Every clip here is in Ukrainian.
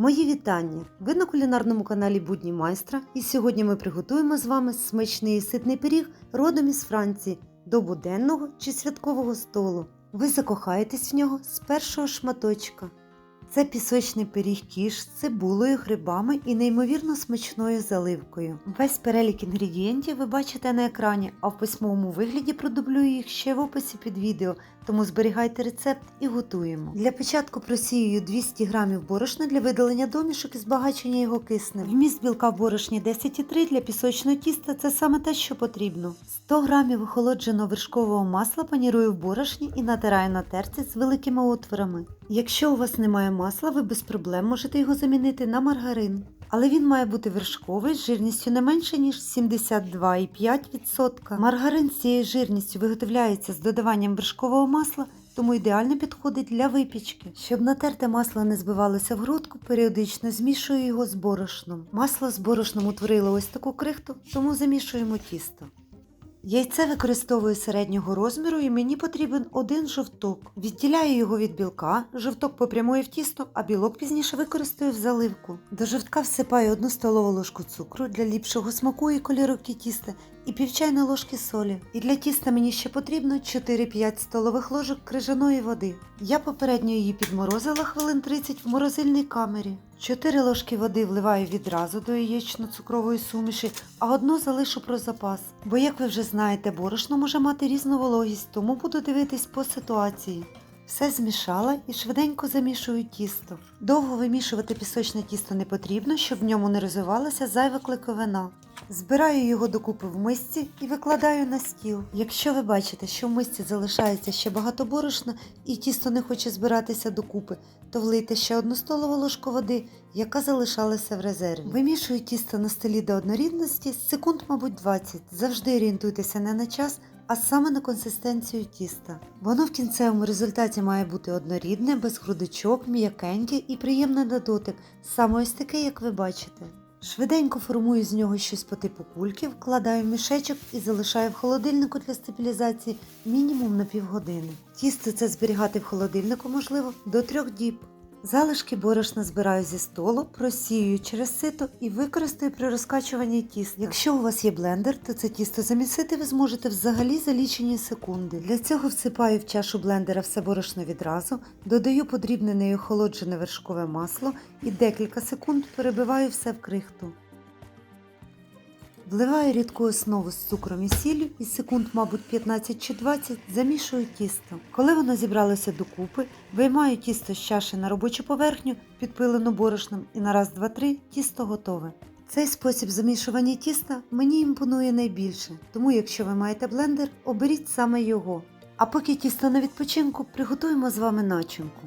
Мої вітання! Ви на кулінарному каналі Будні Майстра, і сьогодні ми приготуємо з вами смачний і ситний пиріг родом із Франції до буденного чи святкового столу. Ви закохаєтесь в нього з першого шматочка. Це пісочний пиріг кіш з цибулею, грибами і неймовірно смачною заливкою. Весь перелік інгредієнтів ви бачите на екрані, а в письмовому вигляді продублюю їх ще в описі під відео, тому зберігайте рецепт і готуємо. Для початку просіюю 200 г борошна для видалення домішок і збагачення його киснем. Вміст білка в борошні 10,3 для пісочного тіста це саме те, що потрібно. 100 г охолодженого вершкового масла панірую в борошні і натираю на терці з великими отворами. Якщо у вас немає масла, ви без проблем можете його замінити на маргарин. Але він має бути вершковий з жирністю не менше, ніж 72,5%. Маргарин з цією жирністю виготовляється з додаванням вершкового масла, тому ідеально підходить для випічки. Щоб натерте масло не збивалося в грудку, періодично змішую його з борошном. Масло з борошном утворило ось таку крихту, тому замішуємо тісто. Яйце використовую середнього розміру і мені потрібен один жовток. Відділяю його від білка, жовток попрямує в тісто, а білок пізніше використаю в заливку. До жовтка всипаю одну столову ложку цукру для ліпшого смаку і кольоровки тіста і пів чайної ложки солі. І для тіста мені ще потрібно 4-5 столових ложок крижаної води. Я попередньо її підморозила хвилин 30 в морозильній камері. 4 ложки води вливаю відразу до яєчно-цукрової суміші, а одну залишу про запас. Бо, як ви вже знаєте, борошно може мати різну вологість, тому буду дивитись по ситуації. Все змішала і швиденько замішую тісто. Довго вимішувати пісочне тісто не потрібно, щоб в ньому не розвивалася зайва кликовина. Збираю його докупи в мисці і викладаю на стіл. Якщо ви бачите, що в мисці залишається ще багато борошна і тісто не хоче збиратися докупи, то влийте ще одну столову ложку води, яка залишалася в резерві. Вимішую тісто на столі до однорідності, секунд, мабуть, 20. Завжди орієнтуйтеся не на час, а саме на консистенцію тіста. Воно в кінцевому результаті має бути однорідне, без грудочок, м'якеньке і приємне на дотик, саме ось таке, як ви бачите. Швиденько формую з нього щось по типу кульки, вкладаю в мішечок і залишаю в холодильнику для стабілізації мінімум на півгодини. Тісто це зберігати в холодильнику можливо до трьох діб. Залишки борошна збираю зі столу, просію через сито і використаю при розкачуванні тіста. Якщо у вас є блендер, то це тісто замісити ви зможете взагалі за лічені секунди. Для цього всипаю в чашу блендера все борошно відразу, додаю подрібнене і охолоджене вершкове масло і декілька секунд перебиваю все в крихту. Вливаю рідку основу з цукром і сіллю і секунд, мабуть, 15 чи 20 замішую тісто. Коли воно зібралося докупи, виймаю тісто з чаші на робочу поверхню, підпилену борошном, і на раз, два, три тісто готове. Цей спосіб замішування тіста мені імпонує найбільше, тому якщо ви маєте блендер, оберіть саме його. А поки тісто на відпочинку, приготуємо з вами начинку.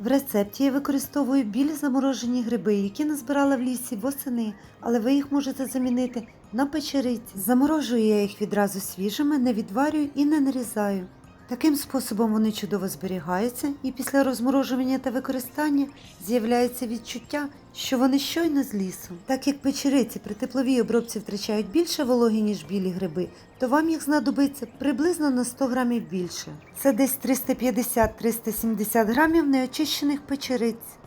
В рецепті я використовую білі заморожені гриби, які назбирала в лісі восени, але ви їх можете замінити на печериці. Заморожую я їх відразу свіжими, не відварюю і не нарізаю. Таким способом вони чудово зберігаються, і після розморожування та використання з'являється відчуття, що вони щойно з лісу. Так як печериці при тепловій обробці втрачають більше вологи, ніж білі гриби, то вам їх знадобиться приблизно на 100 грамів більше. Це десь 350-370 грамів неочищених печериць.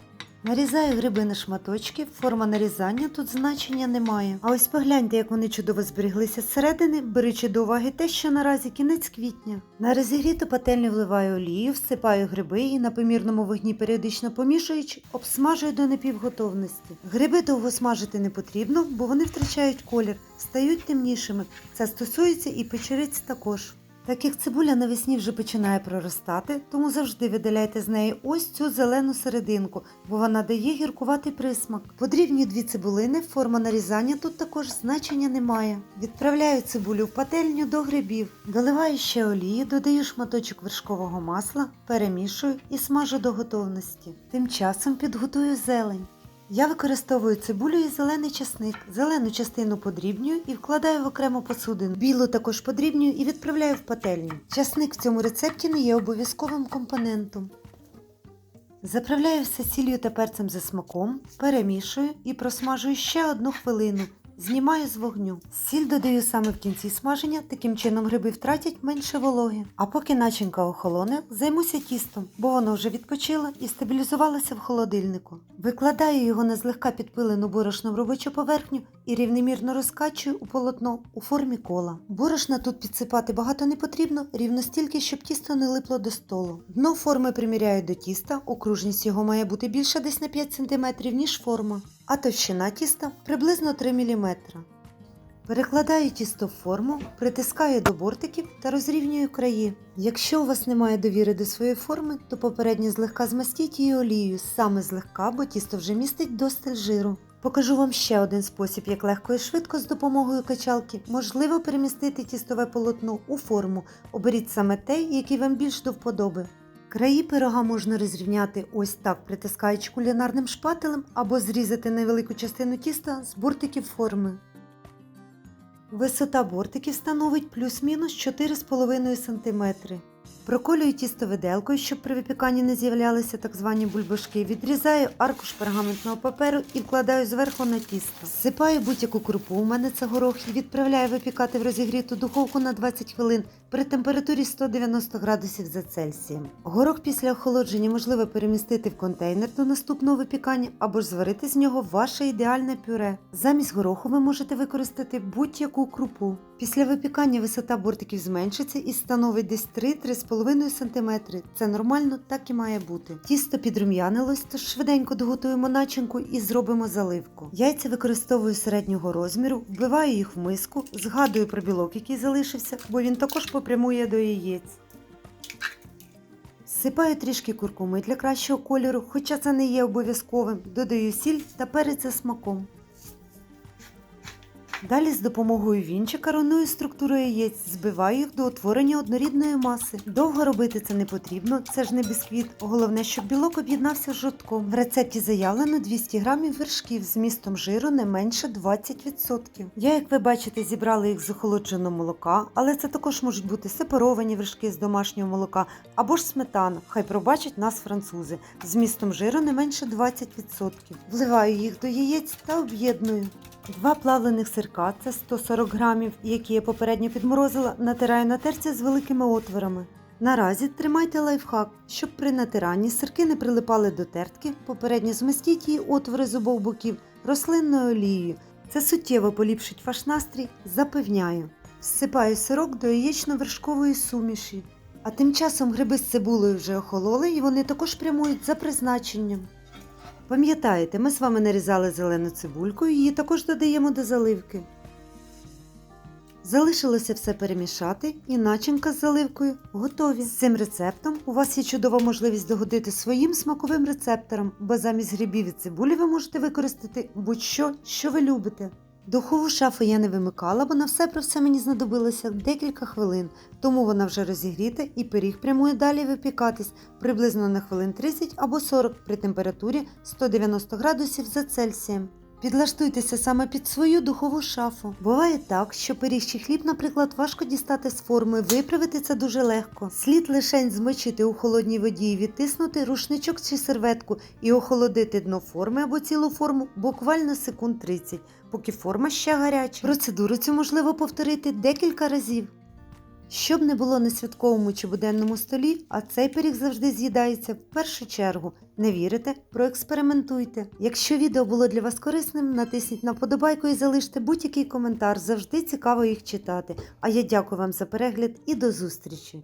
Нарізаю гриби на шматочки, форма нарізання тут значення немає. А ось погляньте, як вони чудово зберіглися зсередини, беручи до уваги те, що наразі кінець квітня. На розігріту пательню вливаю олію, всипаю гриби і на помірному вогні періодично помішуючи, обсмажую до напівготовності. Гриби довго смажити не потрібно, бо вони втрачають колір, стають темнішими. Це стосується і печериць також. Так як цибуля навесні вже починає проростати, тому завжди видаляйте з неї ось цю зелену серединку, бо вона дає гіркуватий присмак. Подрібні дві цибулини, форма нарізання тут також значення немає. Відправляю цибулю в пательню до грибів, доливаю ще олії, додаю шматочок вершкового масла, перемішую і смажу до готовності. Тим часом підготую зелень. Я використовую цибулю і зелений часник. Зелену частину подрібнюю і вкладаю в окрему посудину. Білу також подрібнюю і відправляю в пательню. Часник в цьому рецепті не є обов'язковим компонентом. Заправляю все сіллю та перцем за смаком, перемішую і просмажую ще одну хвилину. Знімаю з вогню. Сіль додаю саме в кінці смаження, таким чином гриби втратять менше вологи. А поки начинка охолоне, займуся тістом, бо воно вже відпочило і стабілізувалося в холодильнику. Викладаю його на злегка підпилену борошном робочу поверхню і рівномірно розкачую у полотно у формі кола. Борошна тут підсипати багато не потрібно, рівно стільки, щоб тісто не липло до столу. Дно форми приміряю до тіста, окружність його має бути більше десь на 5 см, ніж форма, а товщина тіста приблизно 3 мм. Перекладаю тісто в форму, притискаю до бортиків та розрівнюю краї. Якщо у вас немає довіри до своєї форми, то попередньо злегка змастіть її олією, саме злегка, бо тісто вже містить досталь жиру. Покажу вам ще один спосіб, як легко і швидко з допомогою качалки можливо перемістити тістове полотно у форму. Оберіть саме те, який вам більш до вподоби. Краї пирога можна розрівняти ось так, притискаючи кулінарним шпателем, або зрізати невелику частину тіста з бортиків форми. Висота бортиків становить плюс-мінус 4,5 см. Проколюю тісто виделкою, щоб при випіканні не з'являлися так звані бульбашки. Відрізаю аркуш пергаментного паперу і вкладаю зверху на тісто. Всипаю будь-яку крупу, у мене це горох, і відправляю випікати в розігріту духовку на 20 хвилин при температурі 190 градусів за Цельсієм. Горох після охолодження можливо перемістити в контейнер до наступного випікання або ж зварити з нього ваше ідеальне пюре. Замість гороху ви можете використати будь-яку крупу. Після випікання висота бортиків зменшиться і становить десь 3-3,5 см. Це нормально, так і має бути. Тісто підрум'янилось, тож швиденько доготуємо начинку і зробимо заливку. Яйця використовую середнього розміру, вбиваю їх в миску, згадую про білок, який залишився, бо він також попрямує до яєць. Сипаю трішки куркуми для кращого кольору, хоча це не є обов'язковим. Додаю сіль та перець смаком. Далі з допомогою вінчика руйную структуру яєць, збиваю їх до утворення однорідної маси. Довго робити це не потрібно, це ж не бісквіт. Головне, щоб білок об'єднався з жовтком. В рецепті заявлено 200 грамів вершків з містом жиру не менше 20%. Я, як ви бачите, зібрала їх з охолодженого молока, але це також можуть бути сепаровані вершки з домашнього молока або ж сметана. Хай пробачать нас французи з містом жиру не менше 20%. Вливаю їх до яєць та об'єдную. Два плавлених сирка це 140 грамів, які я попередньо підморозила, натираю на терці з великими отворами. Наразі тримайте лайфхак, щоб при натиранні сирки не прилипали до тертки, попередньо змастіть її отвори з обох боків рослинною олією. Це суттєво поліпшить ваш настрій, запевняю. Всипаю сирок до яєчно-вершкової суміші. А тим часом гриби з цибулею вже охололи і вони також прямують за призначенням. Пам'ятаєте, ми з вами нарізали зелену цибульку її також додаємо до заливки. Залишилося все перемішати і начинка з заливкою готові. З цим рецептом у вас є чудова можливість догодити своїм смаковим рецепторам, бо замість грибів і цибулі ви можете використати будь-що, що ви любите. Духову шафу я не вимикала, бо на все про все мені знадобилося декілька хвилин, тому вона вже розігріта і пиріг прямує далі випікатись приблизно на хвилин 30 або 40 при температурі 190 градусів за Цельсієм. Підлаштуйтеся саме під свою духову шафу. Буває так, що пиріг хліб, наприклад, важко дістати з форми, виправити це дуже легко. Слід лишень змочити у холодній воді і відтиснути рушничок чи серветку і охолодити дно форми або цілу форму буквально секунд 30, поки форма ще гаряча. Процедуру цю можливо повторити декілька разів. Щоб не було на святковому чи буденному столі, а цей пиріг завжди з'їдається в першу чергу. Не вірите? Проекспериментуйте. Якщо відео було для вас корисним, натисніть на вподобайку і залиште будь-який коментар. Завжди цікаво їх читати. А я дякую вам за перегляд і до зустрічі!